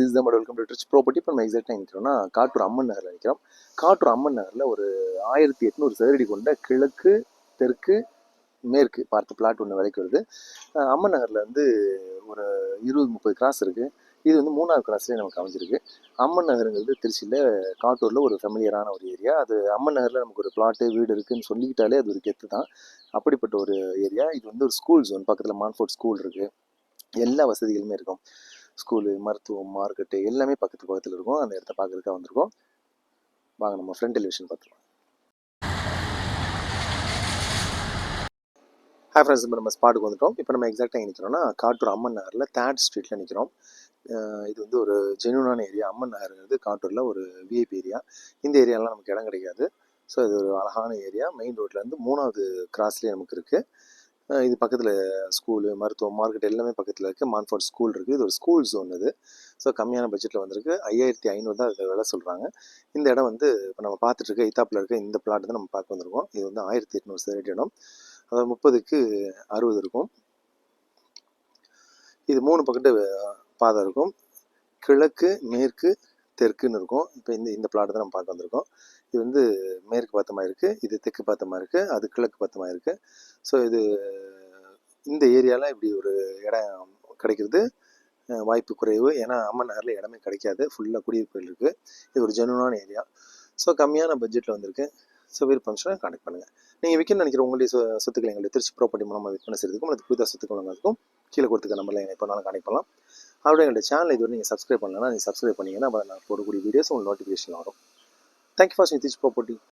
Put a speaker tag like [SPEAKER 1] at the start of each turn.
[SPEAKER 1] This தம் welcome to rich property இப்போ நம்ம எக்ஸாக்டாக நிற்கிறோம்னா காட்டூர் அம்மன் நகரில் நிற்கிறோம் காட்டூர் அம்மன் நகரில் ஒரு ஆயிரத்தி எட்நூறு சதுரடி கொண்ட கிழக்கு தெற்கு மேற்கு பார்த்த பிளாட் ஒன்று விலைக்கு வருது. அம்மன் நகரில் வந்து ஒரு இருபது முப்பது கிராஸ் இருக்குது இது வந்து மூணாவது கிராஸ்லேயே நமக்கு அமைஞ்சிருக்கு. அம்மன் நகருங்கிறது திருச்சியில் காட்டூரில் ஒரு ஃபெமிலியரான ஒரு ஏரியா அது அம்மன் நகரில் நமக்கு ஒரு பிளாட்டு வீடு இருக்குதுன்னு சொல்லிக்கிட்டாலே அது ஒரு கெத்து தான். அப்படிப்பட்ட ஒரு ஏரியா இது வந்து ஒரு ஸ்கூல் ஜோன் பக்கத்தில் மான்ஃபோர்ட் ஸ்கூல் இருக்குது எல்லா வசதிகளுமே இருக்கும். ஸ்கூலு மருத்துவம் மார்க்கெட்டு எல்லாமே பக்கத்து பக்கத்தில் இருக்கும். அந்த இடத்த பார்க்குறதுக்காக வந்திருக்கோம். வாங்க நம்ம ஃப்ரண்ட் டெலிவிஷன் பார்த்துருவோம் ஹாய் ஃப்ரெண்ட்ஸ் இப்போ நம்ம ஸ்பாட்டுக்கு வந்துட்டோம். இப்போ நம்ம எக்ஸாக்டாக நிற்கிறோம்னா காட்டூர் அம்மன் நகரில் தேர்ட் ஸ்ட்ரீட்டில் நிற்கிறோம் இது வந்து ஒரு ஜென்யூனான ஏரியா அம்மன் நகர்ங்கிறது காட்டூரில் ஒரு விஐபி ஏரியா இந்த ஏரியாலாம் நமக்கு இடம் கிடைக்காது. ஸோ இது ஒரு அழகான ஏரியா மெயின் ரோட்லேருந்து மூணாவது கிராஸ்லேயே நமக்கு இருக்குது இது பக்கத்தில் ஸ்கூலு மருத்துவம் மார்க்கெட் எல்லாமே பக்கத்தில் இருக்குது மான்ஃபோர்ட் ஸ்கூல் இருக்குது இது ஒரு ஸ்கூல் ஜோன் இது. ஸோ கம்மியான பட்ஜெட்டில் வந்திருக்கு. ஐயாயிரத்தி ஐநூறு தான் இது விலை சொல்கிறாங்க இந்த இடம் வந்து இப்போ நம்ம பார்த்துட்ருக்க இத்தாப்பில் இருக்க இந்த பிளாட் தான் நம்ம பார்க்க வந்திருக்கோம். இது வந்து ஆயிரத்தி எட்நூறு சதுரடி இடம். அதாவது முப்பதுக்கு அறுபது இருக்கும். இது மூணு பக்கத்து பாதை இருக்கும். கிழக்கு மேற்கு தெற்குன்னு இருக்கும். இப்போ இந்த இந்த பிளாட் தான் நம்ம பார்க்க வந்திருக்கோம். இது வந்து மேற்கு பார்த்தமாக இருக்குது இது தெற்கு பார்த்தமாக இருக்குது அது கிழக்கு பார்த்தமாக இருக்குது ஸோ இது இந்த ஏரியாவில் இப்படி ஒரு இடம் கிடைக்கிறது வாய்ப்பு குறைவு. ஏன்னா அம்மன் நகரில் இடமே கிடைக்காது. ஃபுல்லாக குடியிருப்புகள் இருக்குது இது ஒரு ஜெனுவான ஏரியா ஸோ கம்மியான பட்ஜெட்டில் வந்திருக்கு. ஸோ விருப்பம் கான்டெக்ட் பண்ணுங்கள் நீங்கள் விற்கணும்னு நினைக்கிற உங்களுடைய சொ- சொத்துக்களை எங்களுடைய திருச்சி ப்ராப்பர்ட்டி மூலமாக விற்பனை செய்யறதுக்கும் அல்லது புதிதாக சொத்துக்கள் வாங்குறதுக்கும் கீழே கொடுத்துக்க நம்பரில் எப்போ பண்ணாலும் கான்டெக்ட் பண்ணலாம். அப்படியே எங்களுடைய சேனல் இதுவரை நீங்கள் சப்ஸ்கிரைப் பண்ணலன்னா நீங்கள் சப்ஸ்கிரைப் பண்ணிங்கன்னா நான் போடக்கூடிய வீடியோஸ் உங்களுக்கு நோட்டிஃபிகேஷன் வரும். Thank you for Trichy property